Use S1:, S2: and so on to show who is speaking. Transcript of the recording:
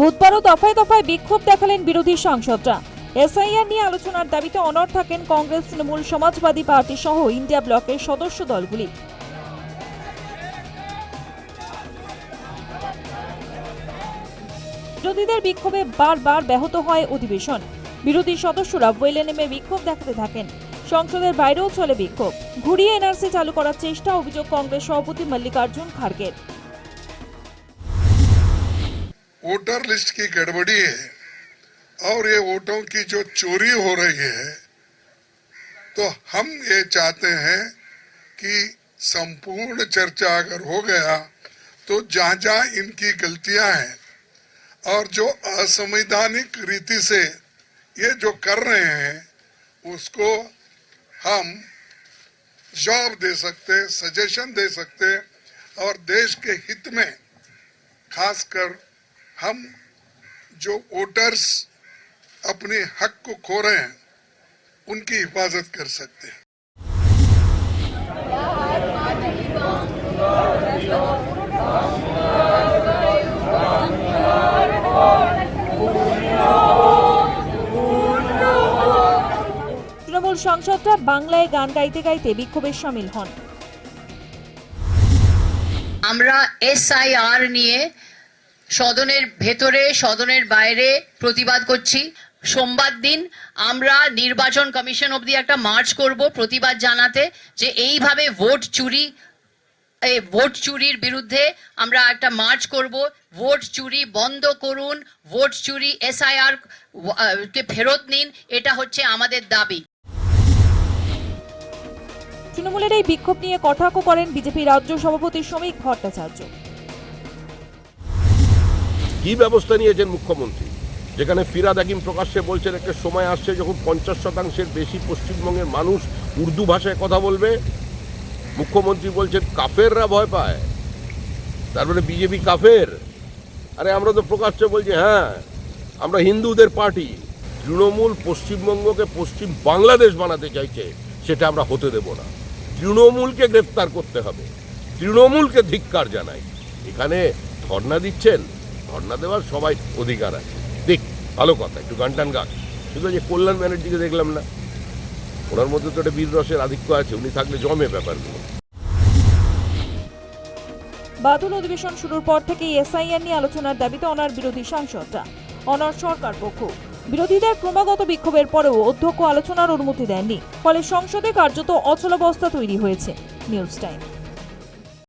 S1: বুধবারও দফায় দফায় বিক্ষোভ দেখালেন বিরোধী সাংসদরা। এসআইআর নিয়ে আলোচনার দাবিতে অনড় থাকেন কংগ্রেস, তৃণমূল, সমাজবাদী পার্টি সহ ইন্ডিয়া ব্লকের সদস্য দলগুলি। বিরোধীদের বিক্ষোভে বারবার ব্যাহত হয় অধিবেশন। বিরোধী সদস্যরা ওয়েলে নেমে বিক্ষোভ দেখাতে থাকেন। সংসদের বাইরেও চলে বিক্ষোভ। ঘুরিয়ে এনআরসি চালু করার চেষ্টা, অভিযোগ কংগ্রেস সভাপতি মল্লিকার্জুন খাড়গের
S2: वोटर लिस्ट की गड़बड़ी है और ये वोटों की जो चोरी हो रही है तो हम ये चाहते हैं कि संपूर्ण चर्चा अगर हो गया तो जहाँ जहाँ इनकी गलतियाँ हैं और जो असंवैधानिक रीति से ये जो कर रहे हैं, उसको हम जवाब दे सकते सजेशन दे सकते और देश के हित में खासकर हम जो वोटर्स अपने हक को खो रहे हैं उनकी हिफाजत कर सकते हैं
S1: তৃণমূল সাংসদরা বাংলায় গান গাইতে গাইতে বিক্ষোভে সামিল হন
S3: আমরা এসআইআর নিয়ে সদনের ভেতরে, সদনের বাইরে প্রতিবাদ করছি। সোমবার দিন আমরা নির্বাচন কমিশন অবধি একটা মার্চ করব প্রতিবাদ জানাতে যে এইভাবে ভোট চুরি ভোট চুরির বিরুদ্ধে আমরা একটা মার্চ করব। ভোট চুরি বন্ধ করুন, ভোট চুরি এসআইআর কে ফেরত নিন, এটা হচ্ছে আমাদের দাবি।
S1: তৃণমূলের এই বিক্ষোভ নিয়ে কটাক্ষ করেন বিজেপি রাজ্য সভাপতি শ্রমিক ভট্টাচার্য।
S4: কি ব্যবস্থা নিয়েছেন মুখ্যমন্ত্রী? যেখানে ফিরাদ হাকিম প্রকাশ্যে বলছেন, একটা সময় আসছে যখন পঞ্চাশ শতাংশের বেশি পশ্চিমবঙ্গের মানুষ উর্দু ভাষায় কথা বলবে। মুখ্যমন্ত্রী বলছেন, কাফেররা ভয় পায়। তার মানে বিজেপি কাফের। আরে আমরা তো প্রকাশ্যে বলছি হ্যাঁ আমরা হিন্দুদের পার্টি। তৃণমূল পশ্চিমবঙ্গকে পশ্চিম বাংলাদেশ বানাতে চাইছে, সেটা আমরা হতে দেব না। তৃণমূলকে গ্রেফতার করতে হবে। তৃণমূলকে ধিক্কার জানাই। এখানে ধর্ণা দিচ্ছেন ধর্ণা দেওয়ার সবাই অধিকার আছে। দেখ, ভালো কথা, একটু গান টান গান শুধু যে কল্যাণ ব্যানার্জিকে দেখলাম না। ওনার মধ্যে তো একটা বীর রসের আধিক্য আছে, উনি থাকলে জমে ব্যাপারগুলো।
S1: বাদল অধিবেশন শুরুর পর থেকেই এসআইআর নিয়ে আলোচনার দাবিতে অনার বিরোধী সাংসদরা। অনার সরকার পক্ষ। বিরোধীদের ক্রমাগত বিক্ষোভের পরেও অধ্যক্ষ আলোচনার অনুমতি দেননি। ফলে সংসদে কার্যত অচলাবস্থা তৈরি হয়েছে। News time.